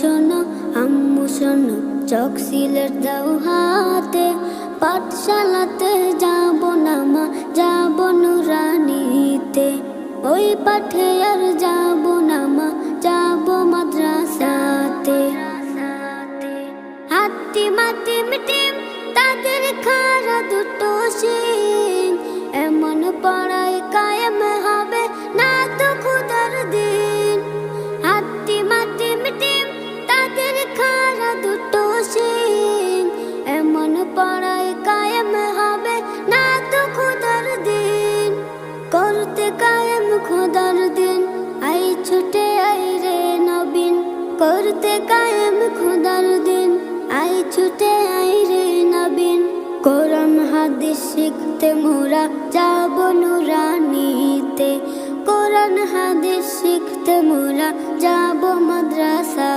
শোনো, আম্মু শোনো চক সিলেট দাও হাতে। পাঠশালাতে যাব না মা, যাব নুরানিতে। ওই পাঠে আর যাব না মা, যাব মাদ্রাসাতে। হাতি মাটি করতে কায়েম খোদার দিন। আই ছুটে, আই রে নবীন। করতে কায়েম খোদার দিন। আই ছুটে, আই রে নবীন। কোরআন, হাদিস শিখতে মোরা, যাব নুরানিতে। কোরআন, হাদিস শিখতে মোরা, যাব মাদ্রাসা